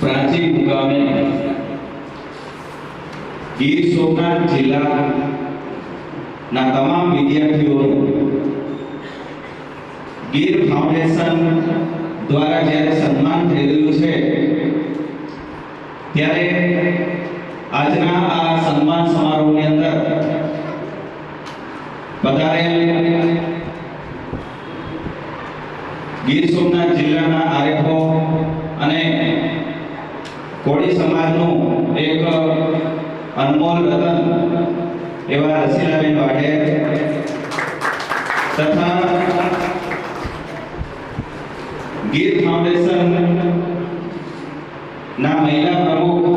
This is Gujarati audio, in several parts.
પ્રાચીન મુકામે ગીર સોમનાથ જિલ્લાના તમામ વિદ્યાર્થીઓ ગીર ફાઉન્ડેશન દ્વારા જ્યારે સન્માન થઈ રહ્યું છે, ત્યારે આજના આ સન્માન સમારોહની અંદર પધારેલ ગીર સોમનાથ જિલ્લાના આરએફઓ અને કોળી સમાજનું એક અનમોલ રતન એવા રસીલાબેન વાઢેર તથા ગીર ફાઉન્ડેશન ના મહિલા પ્રમુખ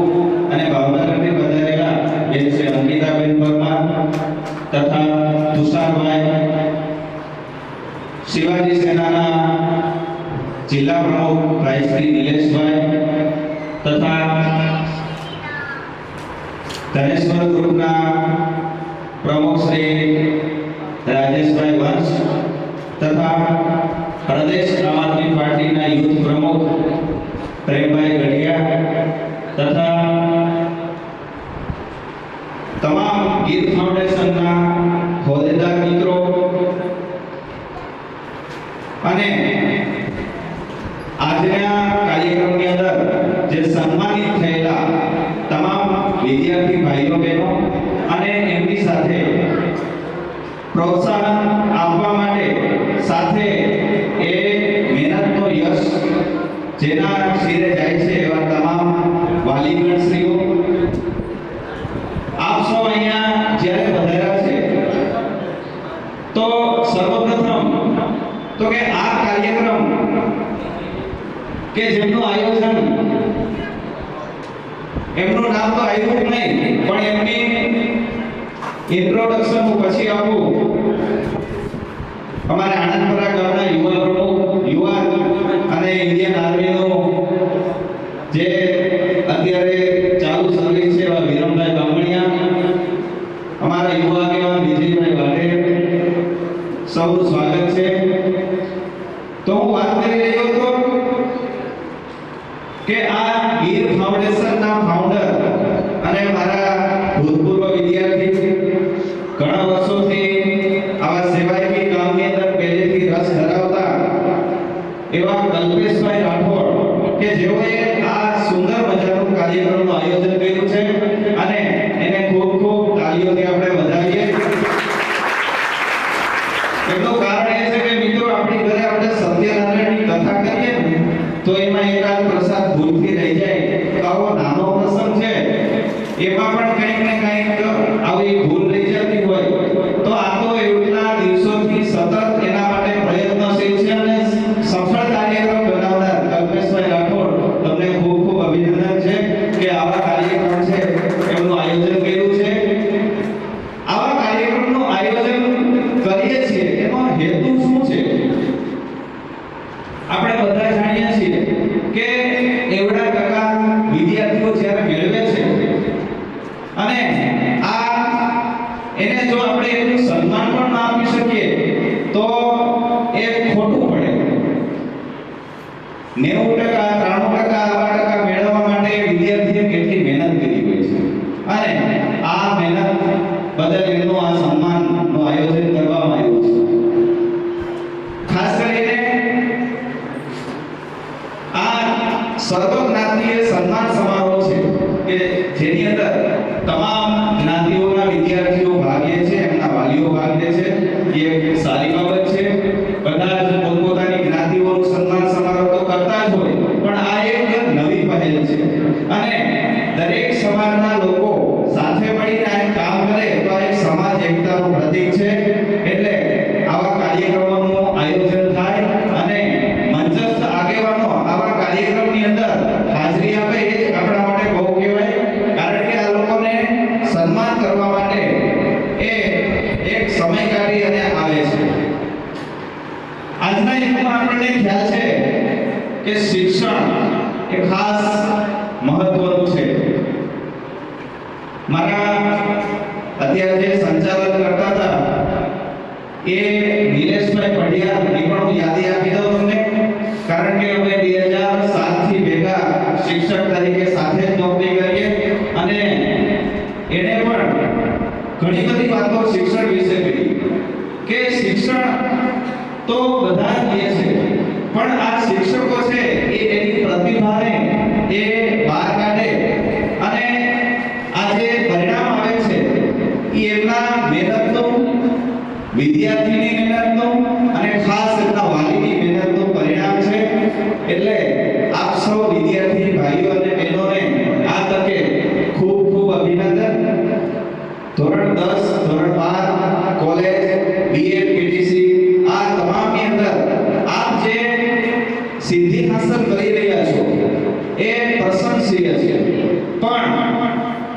અને ભાવનગરથી પધારેલા બેન છે અંકિતાબેન પરમાર તથા તુષારભાઈ શિવાજી સેનાના જિલ્લા પ્રમુખ, ભાઈ શ્રી નિલેશભાઈ તથા ધનેશ્વર ગ્રુપના પ્રમુખ શ્રી રાજેશભાઈ વંશ તથા પ્રદેશ આમ આદમી પાર્ટીના યુથ પ્રમુખ પ્રેમભાઈ ગઢિયા તથા તમામ ગીત ફાઉન્ડેશનના હોદ્દેદાર મિત્રો અને આજના કાર્યક્રમની અંદર જે સન્માનિત થયેલા તમામ વિદ્યાર્થી ભાઈઓ બહેનો અને એમની સાથે પ્રોત્સાહન આપવા માટે સાથે એ મહેનતનો યશ જેના શિરે જાય છે એવા તમામ વાલીગણ શ્રીઓ આપ સૌ અહીંયા જ્યારે પધાર્યા છે, તો સર્વપ્રથમ તો કે આ કાર્યક્રમ કે જેમનું આયોજન, એમનું નામ તો આવ્યું નહીં, પણ એમની ઇન્ટ્રોડક્શન હું પછી આપું. અમારા આણંદપરા ગામના યુવા પ્રમુખ, યુવા અને ઇન્ડિયન જે અત્યારે ચાલુ સર્વિસ છે એવા વિરમભાઈ બામણિયા, અમારા યુવા આગેવાન વિજયભાઈ વાઢે સૌનું સ્વાગત છે. તો હું વાત કરી રહ્યો હતો કે આ ગીર ફાઉન્ડેશનના ફાઉન્ડર અને મારા ભૂતપૂર્વ વિદ્યાર્થી ઘણા વર્ષોથી આવા સેવાકી કામની અંદર પહેલેથી રસ ધરાવતા એવા કલ્પેશભાઈ રાઠોડ કે જેઓએ આ સુંદર મજાનું કાર્યક્રમનું આયોજન કર્યું છે અને એને ખૂબ ખૂબ તાળીઓથી આપણે વધાવીએ એનું કારણ એ છે કે મિત્રો આપણી ઘરે આપણે સત્યનારાયણની કથા કરીએ ને તો એમાં એકાદ પ્રસાદ ભૂલથી રહી જાય તો આવો નાનો પ્રસંગ છે એમાં પણ કંઈક ને કંઈક આવી ભૂલ રહી જતી હોય તો આ તો એટલા દિવસોથી સતત એના માટે પ્રયત્નશીલ છે અને સફળ કાર્યક્રમ બનાવનાર કલ્પેશભાઈ રાઠોડ તમને ખૂબ ખૂબ અભિનંદન છે કે આવા કાર્યક્રમ છે એમનું આયોજન કર્યું છે આવા કાર્યક્રમનું આયોજન કરીએ છીએ એનો હેતુ શું છે આપણે બધા જાણીએ છીએ કે એવડા ટકા વિદ્યાર્થીઓ જ્યારે મેળવે છે અને આ એને changes ખ્યાલ છે કે શિક્ષણ એ ખાસ મહત્વનું છે. મારા અત્યારે જે સંચાલન કરતા હતા, એ નિલેશભાઈ પઢિયાર એ પણ હું યાદી આપી દઉં તમને. કારણ કે અમે બે હજાર સાતથી ભેગા શિક્ષક પ્રતિભાને એ બહાર કાઢે અને આ જે પરિણામ આવે છે એ એમના મહેનતનું વિદ્યાર્થીની મહેનતનું અને ખાસ એમના વાલીની મહેનતનું પરિણામ છે એટલે આપ સૌ વિદ્યાર્થી ભાઈઓ અને બહેનોને આ તકે ખૂબ ખૂબ અભિનંદન ધોરણ 10 ધોરણ 12 કોલેજ બીએડ પીટીસી આ તમામની અંદર આપ જે સિદ્ધિ હાંસલ કરી રહ્યા છો એ પ્રશંસનીય છે પણ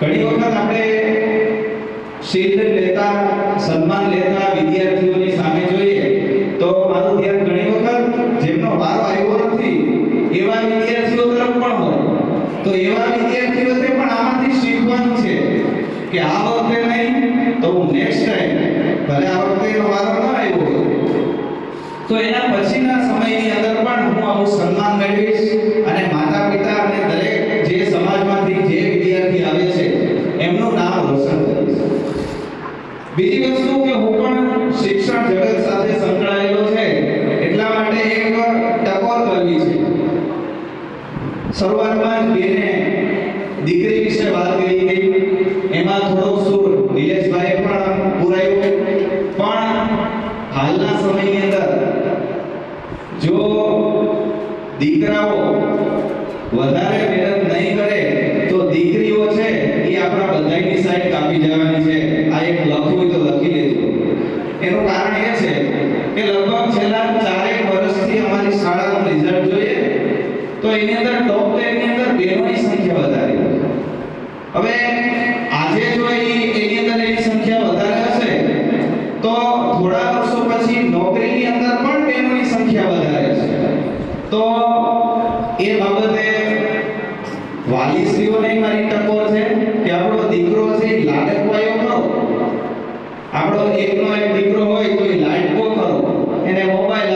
ઘણી વખત આપણે શિલ્ડ લેતા, સન્માન લેતા વિદ્યાર્થીઓની સામે જોઈએ તો મારું ધ્યાન ઘણી વખત જેમનો વારો આવ્યો નથી, એવા વિદ્યાર્થીઓ તરફ પણ હોય. તો એવા વિદ્યાર્થીઓને પણ આમાંથી શીખવાનું છે કે આ વખતે નહીં, તો હું નેક્સ્ટ ટાઈમ ભલે આ વખતે એનો વારો ન આવ્યો તો એના પછીના સમયની અંદર પણ હું આવું સન્માન મેળવીશ અને માતા પિતા અને દરેક જે સમાજમાંથી જે વિદ્યાર્થી આવે છે એમનું નામ રોશન કરીશ બીજી વસ્તુ કે હું પણ શિક્ષણ જગત સાથે સંકળાયેલો છે, એટલા માટે એક ટકોર કરવી છે. શરૂઆતમાં જ બેને દીકરી વિશે વાત કરી ગઈ એમાં થોડો સૂર નિલેશભાઈએ પણ પુરાયો. પણ હાલના સમયની અંદર જો દીકરાઓ વધારે મહેનત નહીં કરે તો દીકરીઓ છે એ આપણા બધાની સાઈડ કાપી જવાની છે આ એક લખવું હોય તો લખી લેજો એનું કારણ એ છે કે લગભગ છેલ્લા ચારેક વર્ષથી અમારી શાળાનું રિઝલ્ટ જોઈએ. તો એની અંદર ટોપ 10 ની અંદર બહેનોની સંખ્યા વધારે હવે આજે જો એની અંદર એની સંખ્યા વધારે હશે, તો થોડા વર્ષો પછી નોકરીની અંદર પણ બહેનોની સંખ્યા વધારે હશે. તો એ બાબતે વાલીશ્રીઓને મારી ટકોર છે, કે આપણો દીકરો છે લાડકવાયો ખરો. આપણો એકનો એક દીકરો હોય તો એ લાડકો ખરો એને મોબાઈલ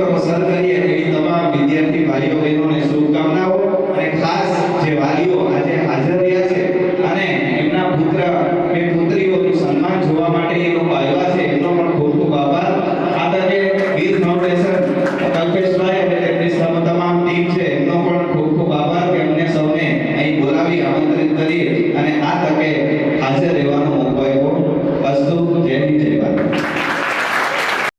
અંદર ખૂબ